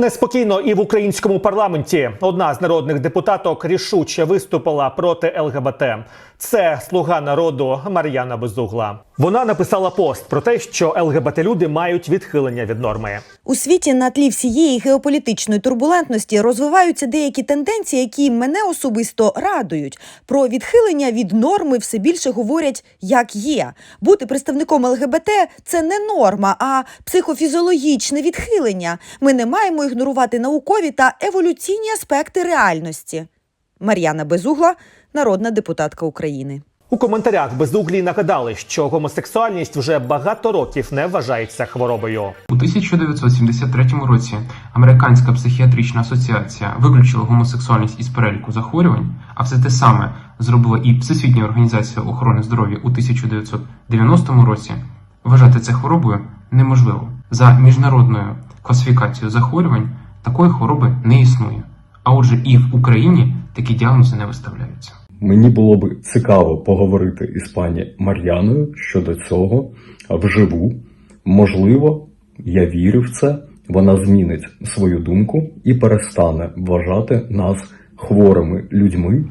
Неспокійно і в українському парламенті одна з народних депутаток рішуче виступила проти ЛГБТ. Це слуга народу Мар'яна Безугла. Вона написала пост про те, що ЛГБТ люди мають відхилення від норми. У світі на тлі всієї геополітичної турбулентності розвиваються деякі тенденції, які мене особисто радують. Про відхилення від норми все більше говорять, як є. Бути представником ЛГБТ це не норма, а психофізіологічне відхилення. Ми не маємо ігнорувати наукові та еволюційні аспекти реальності. Мар'яна Безугла, народна депутатка України. У коментарях безуглі нагадали, що гомосексуальність вже багато років не вважається хворобою. У 1973 році Американська психіатрична асоціація виключила гомосексуальність із переліку захворювань, а все те саме зробила і Всесвітня організація охорони здоров'я у 1990 році. Вважати це хворобою неможливо. За міжнародною класифікацією захворювань такої хвороби не існує. А отже, і в Україні такі діагнози не виставляються. Мені було б цікаво поговорити із пані Мар'яною щодо цього вживу. Можливо, я вірю в це. Вона змінить свою думку і перестане вважати нас хворими людьми.